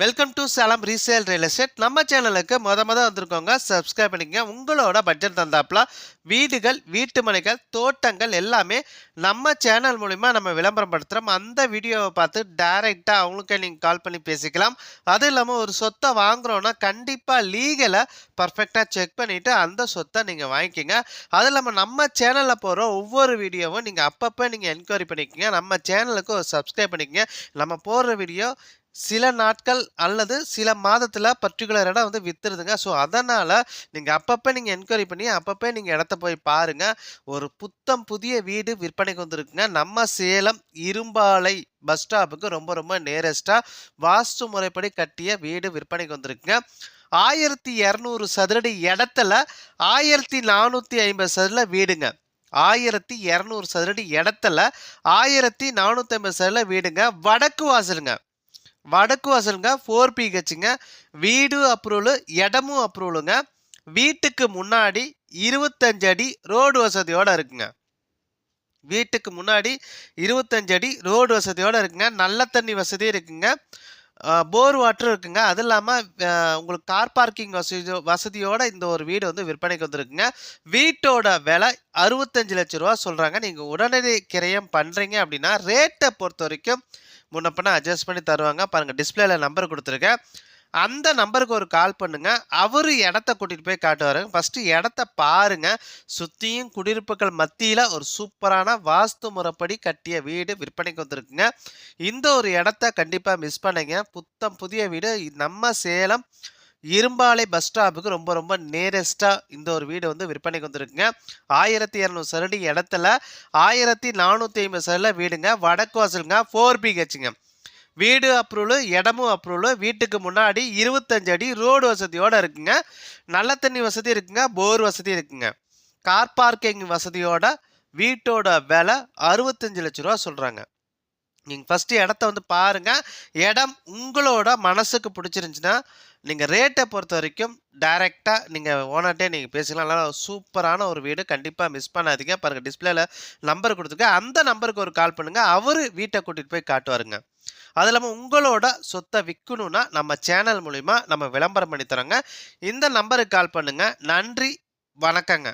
Welcome to Salem resale real estate நம்ம சேனலுக்கு மொத மொதல் வந்திருக்கோங்க சப்ஸ்கிரைப் பண்ணிக்கங்க. உங்களோட பட்ஜெட் தந்தாப்புல வீடுகள் வீட்டு மனைகள் தோட்டங்கள் எல்லாமே நம்ம சேனல் மூலிமா நம்ம விளம்பரம் படுத்துகிறோம் அந்த வீடியோவை பார்த்து டைரெக்டாக அவங்களுக்கே நீங்கள் கால் பண்ணி பேசிக்கலாம். அதுவும் இல்லாமல் ஒரு சொத்தை வாங்குறோன்னா கண்டிப்பாக லீகலை பர்ஃபெக்டாக செக் பண்ணிவிட்டு அந்த சொத்தை நீங்கள் வாங்கிக்கோங்க. அதுவும் இல்லாமல் நம்ம சேனலில் போகிற ஒவ்வொரு வீடியோவும் நீங்கள் அப்பப்போ நீங்கள் என்கொயரி பண்ணிக்கோங்க. நம்ம சேனலுக்கு ஒரு சப்ஸ்கிரைப் பண்ணிக்கங்க. நம்ம போடுற வீடியோ சில நாட்கள் அல்லது சில மாதத்தில் பர்டிகுலர் இடம் வந்து வித்துருதுங்க. ஸோ அதனால் நீங்கள் அப்பப்போ நீங்கள் என்கொயரி பண்ணி அப்பப்போ நீங்கள் இடத்த போய் பாருங்கள் ஒரு புத்தம் புதிய வீடு விற்பனைக்கு வந்திருக்குங்க. நம்ம சேலம் இரும்பாலை பஸ் ஸ்டாப்புக்கு ரொம்ப ரொம்ப நேரஸ்ட்டாக வாஸ்து முறைப்படி கட்டிய வீடு விற்பனைக்கு வந்திருக்குங்க. ஆயிரத்தி இரநூறு சதுரடி இடத்துல ஆயிரத்தி நானூற்றி ஐம்பது சதுரில் வீடுங்க. ஆயிரத்தி இரநூறு சதுரடி இடத்துல ஆயிரத்தி நானூற்றி ஐம்பது சதுரில் வீடுங்க. வடக்கு வாசலுங்க. வடக்கு வாசலுங்க ஃபோர் பிஹெச்சுங்க வீடு அப்ரூவலு இடமும் அப்ரூவலுங்க. வீட்டுக்கு முன்னாடி இருபத்தஞ்சு அடி ரோடு வசதியோடு இருக்குங்க. வீட்டுக்கு முன்னாடி இருபத்தஞ்சு அடி ரோடு வசதியோடு இருக்குங்க. நல்ல தண்ணி வசதி இருக்குங்க. போர் வாட்டரும் இருக்குங்க. அது இல்லாமல் உங்களுக்கு கார் பார்க்கிங் வசதி வசதியோடு இந்த ஒரு வீடு வந்து விற்பனைக்கு வந்துருக்குங்க. வீட்டோட விலை அறுபத்தஞ்சு லட்ச ரூபா சொல்கிறாங்க நீங்கள் உடனடி கிரயம் பண்ணுறீங்க அப்படின்னா ரேட்டை பொறுத்த வரைக்கும் முன்னப்பின அட்ஜஸ்ட் பண்ணி தருவாங்க. பாருங்கள் டிஸ்பிளேல நம்பர் கொடுத்துருக்கேன். அந்த நம்பருக்கு ஒரு கால் பண்ணுங்க. அவரு இடத்த கூட்டிட்டு போய் காட்டுவாரு. ஃபர்ஸ்ட் இடத்த பாருங்க. சுத்தியும் குடியிருப்புகள் மத்தியில ஒரு சூப்பரான வாஸ்து முறைப்படி கட்டிய வீடு விற்பனைக்கு வந்திருக்குங்க. இந்த ஒரு இடத்த கண்டிப்பா மிஸ் பண்ணுங்க. புத்தம் புதிய வீடு. நம்ம சேலம் இரும்பாலை பஸ் ஸ்டாப்புக்கு ரொம்ப ரொம்ப நேரஸ்ட்டாக இந்த ஒரு வீடு வந்து விற்பனைக்கு வந்திருக்குங்க. ஆயிரத்தி இரநூறு சரடி இடத்துல ஆயிரத்தி நானூற்றி ஐம்பது சரடில் வீடுங்க. வடக்கு வாசலுங்க ஃபோர் பிஹெச்சுங்க வீடு அப்ரூவலு இடமும் அப்ரூவலு. வீட்டுக்கு முன்னாடி இருபத்தஞ்சு அடி ரோடு வசதியோடு இருக்குங்க. நல்ல தண்ணி வசதி இருக்குங்க. போர் வசதி இருக்குங்க. கார் பார்க்கிங் வசதியோட வீட்டோட விலை அறுபத்தஞ்சு லட்ச ரூபா சொல்கிறாங்க நீங்கள் ஃபஸ்ட்டு இடத்த வந்து பாருங்கள் இடம் உங்களோட மனசுக்கு பிடிச்சிருந்துச்சின்னா நீங்கள் ரேட்டை பொறுத்த வரைக்கும் டைரெக்டாக நீங்கள் ஓனர்கிட்டே நீங்கள் பேசிக்கலாம். நல்லா சூப்பரான ஒரு வீடு கண்டிப்பாக மிஸ் பண்ணாதீங்க. பாருங்கள் டிஸ்பிளேல நம்பர் கொடுத்துருக்கேன். அந்த நம்பருக்கு ஒரு கால் பண்ணுங்கள் அவர் வீட்டை கூட்டிகிட்டு போய் காட்டுவாருங்க. அது இல்லாமல் உங்களோட சொத்தை விற்கணுன்னா நம்ம சேனல் மூலிமா நம்ம விளம்பரம் பண்ணி தரோங்க. இந்த நம்பருக்கு கால் பண்ணுங்கள் நன்றி வணக்கங்க.